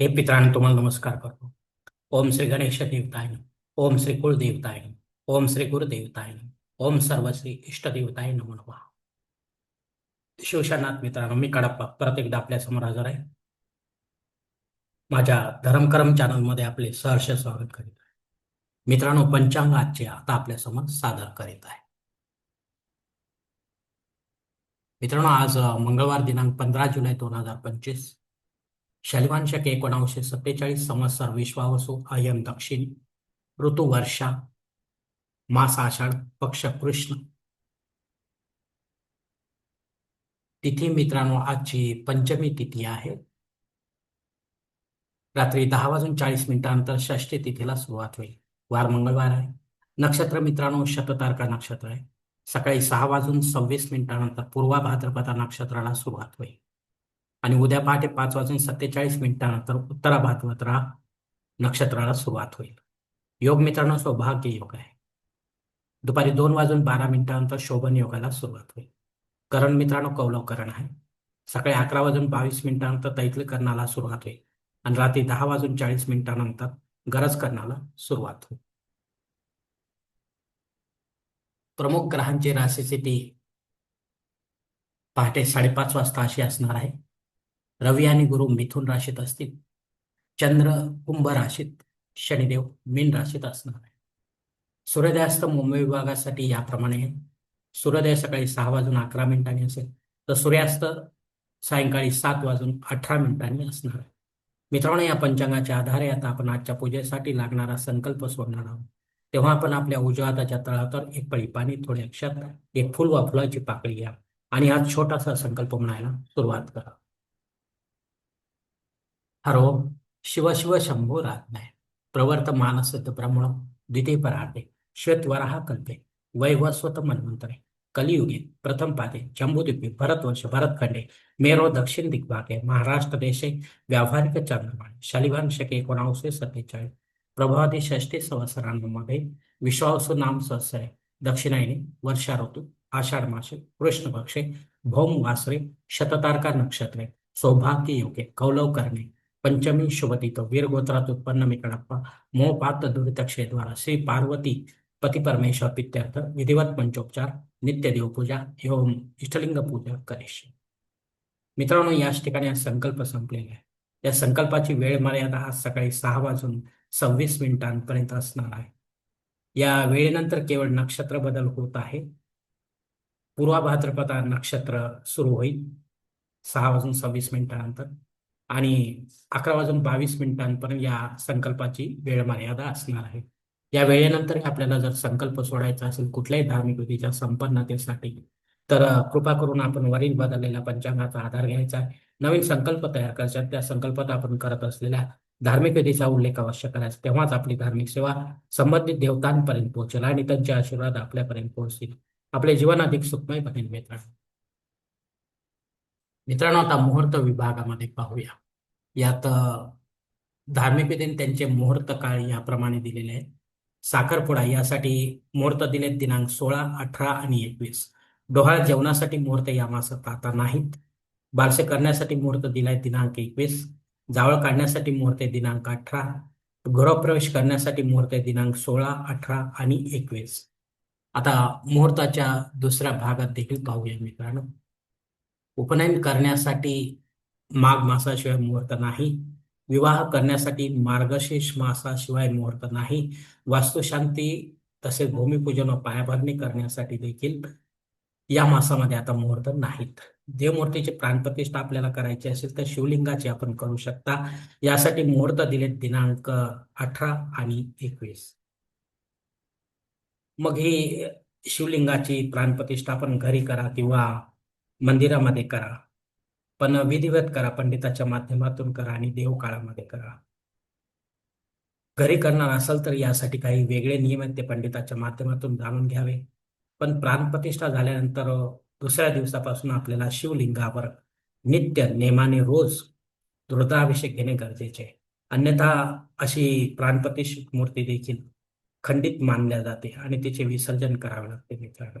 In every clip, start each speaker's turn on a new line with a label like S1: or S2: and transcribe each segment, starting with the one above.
S1: हे पित्रांनो तुम्हाला नमस्कार करतो. ओम श्री गणेश देवताय ओम श्री कुलदेवताय ओम श्री गुरुदेवताय ओम सर्व श्री इष्टदेवताय नमो नमः. शिवशनाथ मित्रांनो मी कडप्पा परत एकदा आपल्यासमोर हजर आहे. माझ्या धर्मकरम चॅनलमध्ये आपले सहर्ष स्वागत करीत आहे. मित्रांनो पंचांग आजचे आता आपल्यासमोर सादर करीत आहे. मित्रांनो आज मंगळवार दिनांक पंधरा जुलै दोन हजार पंचवीस शैलवान शके एकोणावीसशे सत्तेचाळीस संवत्सर विश्वावसु अयम दक्षिण ऋतू वर्षा मास आषाढ पक्ष कृष्ण. तिथी मित्रांनो आजची पंचमी तिथी आहे. रात्री दहा वाजून चाळीस मिनिटानंतर षष्टी तिथीला सुरुवात होईल. वार मंगळवार आहे. नक्षत्र मित्रांनो शततारका नक्षत्र आहे. सकाळी सहा वाजून सव्वीस मिनिटानंतर पूर्वा भाद्रपदा नक्षत्राला सुरुवात होईल. आणि उद्या पहाटे पाच वाजून सत्तेचाळीस मिनिटानंतर उत्तरा भातवत्रा नक्षत्राला सुरुवात होईल. योग मित्रांनो सौभाग्य योग आहे. दुपारी दोन वाजून बारा मिनिटानंतर शोभन योगाला सुरुवात होईल. करण मित्रांनो कौलव करण आहे. सकाळी अकरा वाजून बावीस मिनिटानंतर तैतली करणाला सुरुवात होईल आणि रात्री दहा वाजून चाळीस मिनिटानंतर गरज करण्याला सुरुवात होईल. प्रमुख ग्रहांची राशीस्थिती पहाटे साडेपाच वाजता अशी असणार आहे. रवी आणि गुरु मिथुन राशीत असतील. चंद्र कुंभ राशीत शनिदेव मीन राशीत असणार आहे. सूर्योदयास्त मुंबई विभागासाठी याप्रमाणे आहे. सूर्योदय सकाळी सहा वाजून अकरा मिनिटांनी असेल तर सूर्यास्त सायंकाळी सात वाजून अठरा मिनिटांनी असणार आहे. मित्रांनो या पंचांगाच्या आधारे आता आपण आजच्या पूजेसाठी लागणारा संकल्प सोडणार आहोत. तेव्हा आपण आपल्या उजव्या हाताच्या तळावर एक पळी पाणी थोडे अक्षात एक फुल वा फुलाची पाकळी घ्या आणि हा छोटासा संकल्प म्हणायला सुरुवात करा. हरो शिव शिव शंभो रात्मय प्रवर्त मानसत ब्रह्मण द्वितीय परार्थे श्वेतवराह कल्पे वैवस्वत मन्वंतरे कलियुगे प्रथम पादे जम्बूद्वीपे भरतवर्ष भरतखंडे मेरो दक्षिण दिग्भागे महाराष्ट्र देशे व्यावहारिक चंद्रमाने शालिवान शके सत्तेचाळीस प्रभावती षष्टी संवत्सरांमध्ये विश्वावसु नाम संवत्सरे दक्षिणायने वर्षा ऋतू आषाढ मासे कृष्णपक्षे भौम वासरे शततारका नक्षत्रे सौभाग्य योगे कौलव करणे पंचमी शुभतिथ वीरगोत्रात उत्पन्न मिकडप्पा मोहपात दुरितक्षेद्वारा श्री पार्वती पती परमेश्वर पित्यर्थ विधिवत पंचोपचार नित्य देवपूजा एवं इष्टलिंग पूजा करेश मित्रांनो याच ठिकाणी हा संकल्प संपलेला आहे या संकल्पाची वेळ मर्यादा आज सकाळी सहा वाजून सव्वीस मिनिटांपर्यंत असणार आहे या वेळेनंतर केवळ नक्षत्र बदल होत आहे पूर्वा भाद्रपदा नक्षत्र सुरू होईल सहा वाजून सव्वीस मिनिटानंतर आणि अकरा वाजून बावीस मिनिटांपर्यंत या संकल्पाची वेळ मर्यादा असणार आहे. या वेळेनंतर आपल्याला जर संकल्प सोडायचा असेल कुठल्याही धार्मिक विधीच्या संपन्नतेसाठी तर कृपा करून आपण वरील बदललेल्या पंचांगाचा आधार घ्यायचा आहे. नवीन संकल्प तयार करायचा त्या संकल्पात आपण करत असलेल्या धार्मिक विधीचा उल्लेख अवश्य करायचा. तेव्हाच आपली धार्मिक सेवा संबंधित देवतांपर्यंत पोहोचेल आणि त्यांचे आशीर्वाद आपल्यापर्यंत पोहोचतील. आपले जीवन अधिक सुखमय बनेल मित्रांनो. मित्रांनो आता मुहूर्त विभागामध्ये पाहूया. यात अ, धार्मिक त्यांचे मुहूर्त काळ याप्रमाणे दिलेले आहेत. साखरपुडा यासाठी मुहूर्त दिले दिनांक सोळा अठरा आणि एकवीस. डोहाळ जेवणासाठी मुहूर्त या मासात आता नाहीत. बारसे करण्यासाठी मुहूर्त दिलाय दिनांक एकवीस. जावळ काढण्यासाठी मुहूर्त दिनांक अठरा. गृहप्रवेश करण्यासाठी मुहूर्त दिनांक सोळा अठरा आणि एकवीस. आता मुहूर्ताच्या दुसऱ्या भागात देखील पाहूया मित्रांनो. उपनयन करण्यासाठी माघ मासाशिवाय मुहूर्त नाही. विवाह करण्यासाठी मार्गशीर्ष मासाशिवाय मुहूर्त नाही. वास्तुशांती तसेच भूमिपूजन व पायाभरणी करण्यासाठी देखील या मासामध्ये आता मुहूर्त नाहीत. देवमूर्तीची प्राणप्रतिष्ठा आपल्याला करायची असेल तर शिवलिंगाची आपण करू शकता. यासाठी मुहूर्त दिलेत दिनांक अठरा आणि एकवीस. मग ही शिवलिंगाची प्राणप्रतिष्ठा आपण घरी करा किंवा मंदिरामध्ये करा. पण विधिवत करा पंडिताच्या माध्यमातून करा आणि देवकाळामध्ये करा. घरी करणार असाल तर यासाठी काही वेगळे नियम आहेत ते पंडिताच्या माध्यमातून जाणून घ्यावे. पण प्राणप्रतिष्ठा झाल्यानंतर दुसऱ्या दिवसापासून आपल्याला शिवलिंगावर नित्य नेमाने रोज रुद्राभिषेक घेणे गरजेचे अन्यथा अशी प्राणप्रतिष्ठित मूर्ती देखील खंडित मानल्या जाते आणि तिचे विसर्जन करावे लागते मित्रांनो.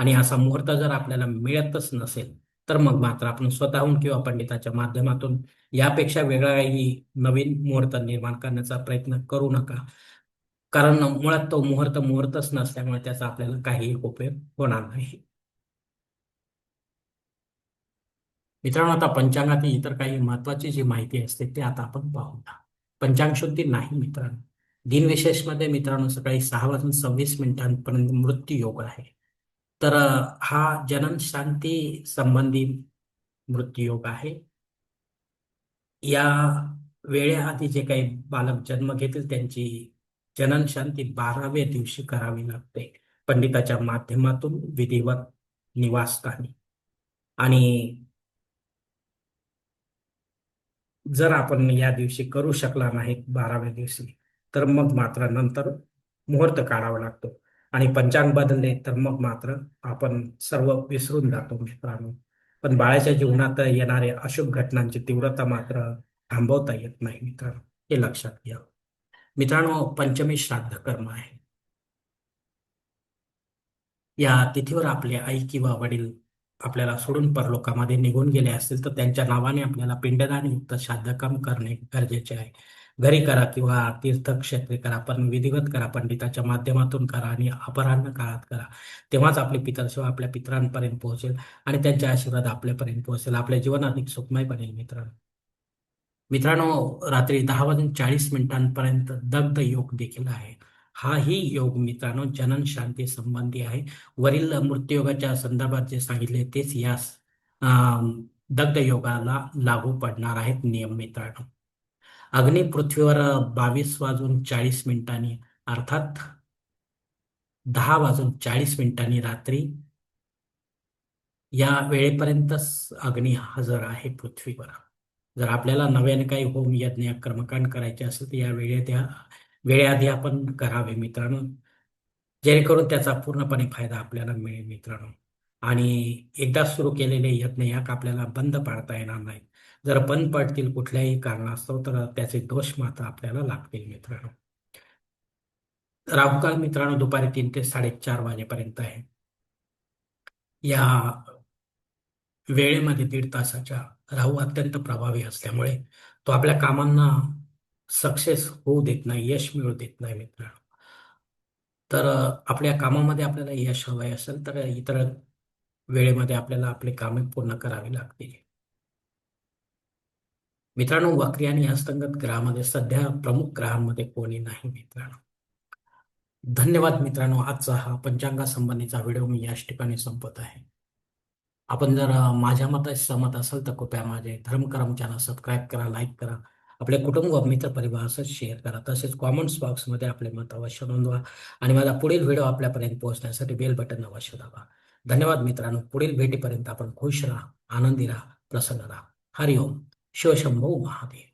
S1: आणि असा मुहूर्त जर आपल्याला मिळतच नसेल तर मग मात्र आपण स्वतःहून किंवा पंडिताच्या माध्यमातून यापेक्षा वेगळा काही नवीन मुहूर्त निर्माण करण्याचा प्रयत्न करू नका. कारण मुळात तो मुहूर्त मुहूर्तच नसल्यामुळे त्याचा आपल्याला काही उपयोग होणार नाही. मित्रांनो आता पंचांगातील इतर काही महत्वाची जी माहिती असते ते आता आपण पाहूया. पंचांग शुद्धी नाही मित्रांनो. दिनविशेषमध्ये मित्रांनो सकाळी सहा वाजून सव्वीस मिनिटांपर्यंत मृत्यू योग आहे. तर हा जनन शांती संबंधी मृत्यू योग आहे. या वेळेआधी जे काही बालक जन्म घेतील त्यांची जनन शांती बाराव्या दिवशी करावी लागते. पंडिताच्या माध्यमातून विधिवत निवासस्थानी. आणि जर आपण या दिवशी करू शकला नाही बाराव्या दिवशी तर मग मात्र नंतर मुहूर्त काढावा लागतो. आणि पंचांग बदलले तर मग मात्र आपण सर्व विसरून जातो मित्रांनो. पण बाळाच्या जीवनात येणाऱ्या अशुभ घटनांची तीव्रता मात्र थांबवता येत नाही मित्रांनो. हे लक्षात घ्या. मित्रांनो पंचमी श्राद्ध कर्म आहे. या तिथीवर आपले आई किंवा वडील आपल्याला सोडून परलोकामध्ये निघून गेले असतील तर त्यांच्या नावाने आपल्याला पिंडदान युक्त श्राद्धकर्म करणे गरजेचे आहे. घरी करा किंवा तीर्थक्षेत्री करा पण विधिवत करा पंडिताच्या माध्यमातून करा आणि अपराह्न काळात करा. तेव्हाच आपले पितरसेवा आपल्या पितरांपर्यंत पोहोचेल आणि त्यांचे आशीर्वाद आपल्यापर्यंत पोहोचेल. आपले जीवन अधिक सुखमय बनेल मित्रांनो. मित्रांनो रात्री दहा वाजून चाळीस मिनिटांपर्यंत दग्ध योग देखील आहे. हाही योग मित्रांनो जनन शांती संबंधी आहे. वरील मृत्यूयोगाच्या संदर्भात जे सांगितले तेच या दग्ध योगाला लागू पडणार आहेत नियम मित्रांनो. अग्नी पृथ्वीवर बावीस वाजून चाळीस मिनिटांनी अर्थात दहा वाजून चाळीस मिनिटांनी रात्री या वेळेपर्यंतच अग्नी हजर आहे पृथ्वीवर. जर आपल्याला नव्याने काही होम यज्ञ कर्मकांड करायचे असेल तर या वेळेत या वेळेआधी आपण करावे मित्रांनो. जेणेकरून त्याचा पूर्णपणे फायदा आपल्याला मिळेल मित्रांनो. आणि एकदा सुरू केलेले यज्ञ याक आपल्याला बंद पाडता येणार नाही जर बंद पडतील कुठल्याही कारणास्तव तर त्याचे दोष मात्र आपल्याला लागतील मित्रांनो. राहुकाल मित्रांनो दुपारी तीन ते साडेचार वाजेपर्यंत आहे. या वेळेमध्ये दीड तासाच्या राहू अत्यंत प्रभावी असल्यामुळे तो आपल्या कामांना सक्सेस होऊ देत नाही यश मिळू देत नाही मित्रांनो. तर आपल्या कामामध्ये आपल्याला यश हवं असेल तर इतर वेळेमध्ये आपल्याला आपली कामे पूर्ण करावी लागतील. मित्रांनो वक्री आणि हस्तंगत ग्रहामध्ये सध्या प्रमुख ग्रहांमध्ये कोणी नाही मित्रांनो. धन्यवाद मित्रांनो आजचा हा पंचांगासंबंधीचा व्हिडिओ मी याच ठिकाणी संपत आहे. आपण जर माझ्या मताशी सहमत असाल तर कृपया माझे धर्मकर्म चॅनल सबस्क्राईब करा लाईक करा आपले कुटुंब व मित्र परिवारासह शेअर करा तसेच कॉमेंट्स बॉक्समध्ये आपले मत अवश्य नोंदवा आणि माझा पुढील व्हिडिओ आपल्यापर्यंत पोहोचण्यासाठी बेल बटन अवश्य दाबा. धन्यवाद मित्रांनो पुढील भेटीपर्यंत आपण खुश राहा आनंदी राहा प्रसन्न राहा. हरिओम. 小心把我骂的。